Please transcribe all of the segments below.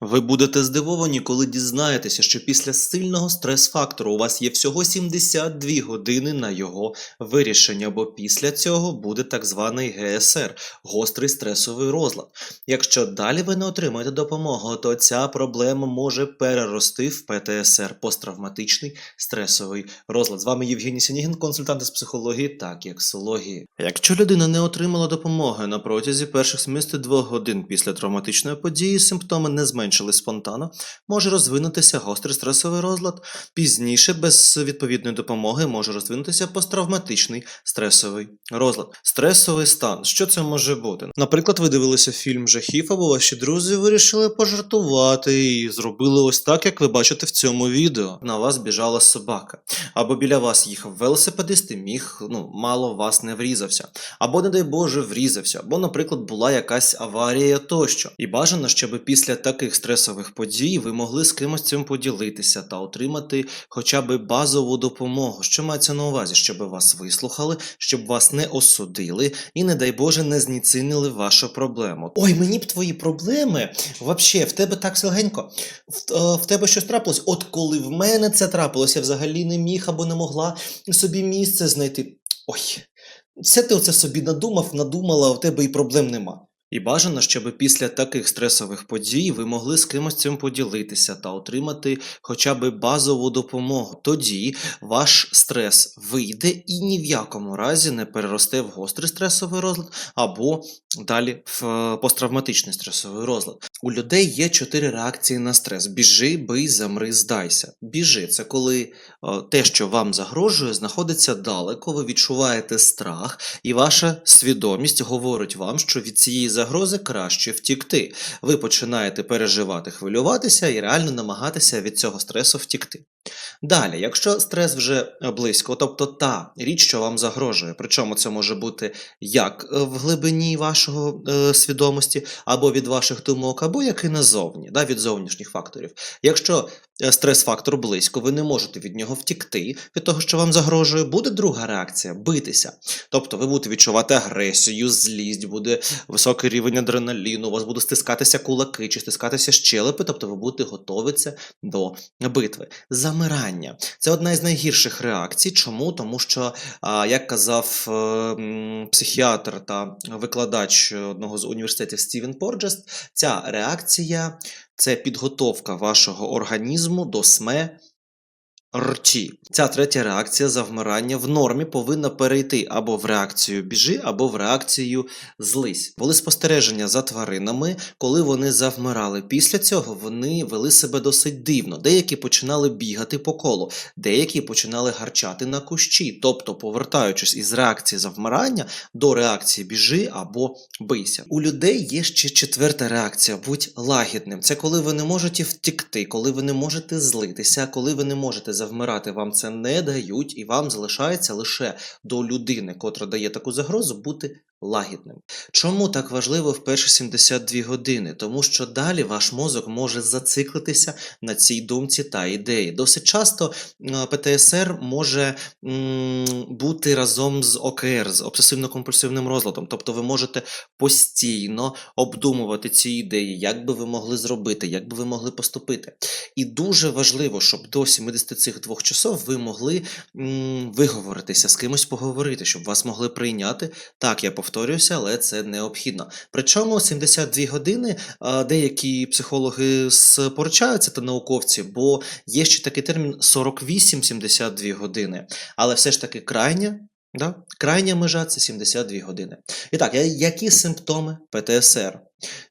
Ви будете здивовані, коли дізнаєтеся, що після сильного стрес-фактору у вас є всього 72 години на його вирішення, бо після цього буде так званий ГСР гострий стресовий розлад. Якщо далі ви не отримаєте допомогу, то ця проблема може перерости в ПТСР посттравматичний стресовий розлад. З вами Євгеній Сінігін, консультант з психології та кексології. Якщо людина не отримала допомоги на протязі перших 72 годин після травматичної події, симптоми не зменшились спонтанно, може розвинутися гострий стресовий розлад. Пізніше, без відповідної допомоги, може розвинутися посттравматичний стресовий розлад. Стресовий стан. Що це може бути? Наприклад, ви дивилися фільм жахів, або ваші друзі вирішили пожартувати і зробили ось так, як ви бачите в цьому відео. На вас біжала собака. Або біля вас їхав велосипедист і міг, ну, мало вас не врізався. Або, не дай Боже, врізався. Або, наприклад, була якась аварія тощо. І бажано, щоб після таких стресових подій ви могли з кимось цим поділитися та отримати хоча б базову допомогу. Що мається на увазі, щоб вас вислухали, щоб вас не осудили і, не дай Боже, не зніцінили вашу проблему. Ой, мені б твої проблеми. Вообще, в тебе так легенько. В, е, в тебе щось трапилось. От коли в мене це трапилось, я взагалі не міг або не могла собі місце знайти. Ой, це ти оце собі надумав, надумала, в тебе і проблем нема. І бажано, щоб після таких стресових подій ви могли з кимось цим поділитися та отримати хоча б базову допомогу. Тоді ваш стрес вийде і ні в якому разі не переросте в гострий стресовий розлад або далі в е, посттравматичний стресовий розлад. У людей є чотири реакції на стрес: біжи, бий, замри, здайся. Біжи це коли е, те, що вам загрожує, знаходиться далеко, ви відчуваєте страх, і ваша свідомість говорить вам, що від цієї загрози краще втікти. Ви починаєте переживати, хвилюватися і реально намагатися від цього стресу втікти. Далі, якщо стрес вже близько, тобто та річ, що вам загрожує, причому це може бути як е, в глибині вашого е, свідомості, або від ваших думок, або як і назовні, да, від зовнішніх факторів. Якщо стрес-фактор близько, ви не можете від нього втікти, від того, що вам загрожує, буде друга реакція битися. Тобто ви будете відчувати агресію, злість, буде високий рівень адреналіну, у вас буде стискатися кулаки чи стискатися щелепи, тобто ви будете готуватися до битви. Замирання це одна із найгірших реакцій. Чому? Тому що, як казав е, психіатр та викладач одного з університетів Стівен Порджест, ця реакція це підготовка вашого організму до сме. Рті. Ця третя реакція завмирання в нормі повинна перейти або в реакцію біжи, або в реакцію злись. Були спостереження за тваринами, коли вони завмирали. Після цього вони вели себе досить дивно. Деякі починали бігати по колу, деякі починали гарчати на кущі, тобто повертаючись із реакції завмирання до реакції біжи або бийся. У людей є ще четверта реакція будь лагідним. Це коли ви не можете втікти, коли ви не можете злитися, коли ви не можете завмирати, вам це не дають, і вам залишається лише до людини, котра дає таку загрозу, бути лагідним. Чому так важливо в перші 72 години? Тому що далі ваш мозок може зациклитися на цій думці та ідеї. Досить часто е, ПТСР може бути разом з ОКР, з обсесивно-компульсивним розладом. Тобто ви можете постійно обдумувати ці ідеї, як би ви могли зробити, як би ви могли поступити. І дуже важливо, щоб до 72 часов ви могли виговоритися, з кимось поговорити, щоб вас могли прийняти. Так, я повторююся, але це необхідно. Причому 72 години деякі психологи споручаються та науковці, бо є ще такий термін 48-72 години. Але все ж таки крайня. Да? Крайня межа це 72 години. І так, які симптоми ПТСР?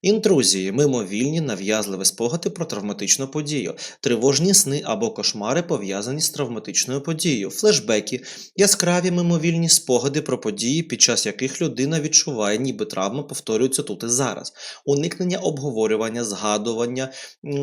Інтрузії, мимовільні, нав'язливі спогади про травматичну подію, тривожні сни або кошмари пов'язані з травматичною подією, флешбеки, яскраві мимовільні спогади про події, під час яких людина відчуває, ніби травма повторюється тут і зараз, уникнення обговорювання, згадування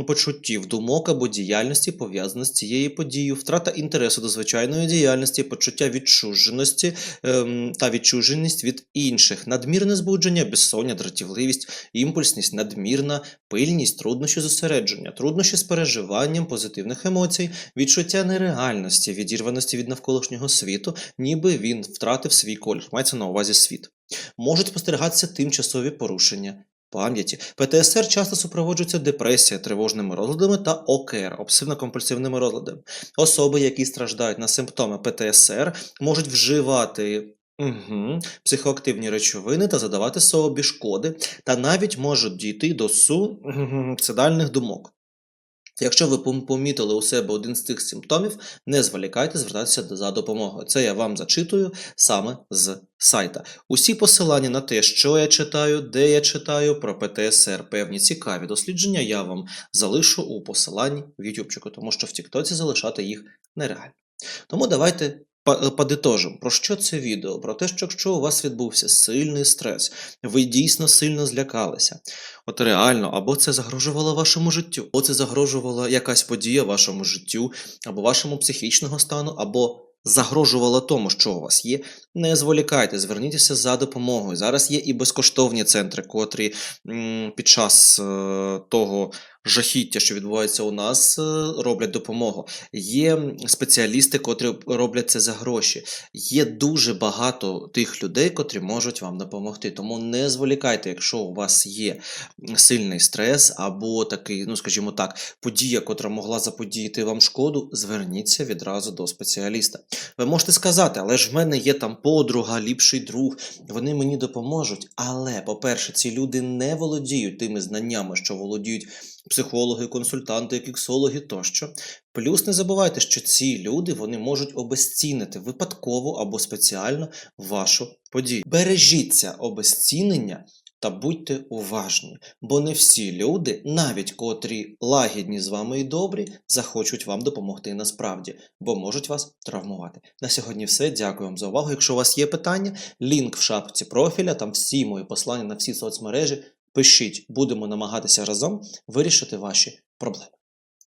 почуттів, думок або діяльності, пов'язаних з цією подією, втрата інтересу до звичайної діяльності, почуття відчуженості ем, та відчуженість від інших, надмірне збудження, безсоння, дратівливість, імпульсність, надмірна, пильність, труднощі зосередження, труднощі з переживанням позитивних емоцій, відчуття нереальності, відірваності від навколишнього світу, ніби він втратив свій колір, мається на увазі світ. Можуть спостерігатися тимчасові порушення пам'яті. ПТСР часто супроводжується депресією, тривожними розладами та ОКР, обсесивно-компульсивними розладами. Особи, які страждають на симптоми ПТСР, можуть вживати. Угу. Психоактивні речовини та задавати собі шкоди, та навіть можуть дійти до суїцидальних думок. Якщо ви помітили у себе один з цих симптомів, не зволікайте звертатися за допомогою. Це я вам зачитую саме з сайта. Усі посилання на те, що я читаю, де я читаю про ПТСР, певні цікаві дослідження, я вам залишу у посиланні в ютубчику, тому що в Тіктоці залишати їх нереально. Тому давайте па- подитожимо, про що це відео? Про те, що якщо у вас відбувся сильний стрес, ви дійсно сильно злякалися. От реально, або це загрожувало вашому життю, або це загрожувала якась подія вашому життю, або вашому психічному стану, або загрожувало тому, що у вас є. Не зволікайте, зверніться за допомогою. Зараз є і безкоштовні центри, котрі м, під час е, того жахіття, що відбувається у нас, е, роблять допомогу. Є спеціалісти, котрі роблять це за гроші. Є дуже багато тих людей, котрі можуть вам допомогти. Тому не зволікайте, якщо у вас є сильний стрес або такий, ну скажімо так, подія, котра могла заподіяти вам шкоду, зверніться відразу до спеціаліста. Ви можете сказати, але ж в мене є там подруга, ліпший друг, вони мені допоможуть. Але, по-перше, ці люди не володіють тими знаннями, що володіють психологи, консультанти, кіксологи тощо. Плюс не забувайте, що ці люди вони можуть обезцінити випадково або спеціально вашу подію. Бережіться обезцінення та будьте уважні, бо не всі люди, навіть котрі лагідні з вами і добрі, захочуть вам допомогти насправді, бо можуть вас травмувати. На сьогодні все. Дякую вам за увагу. Якщо у вас є питання, лінк в шапці профіля, там всі мої послання на всі соцмережі. Пишіть, будемо намагатися разом вирішити ваші проблеми.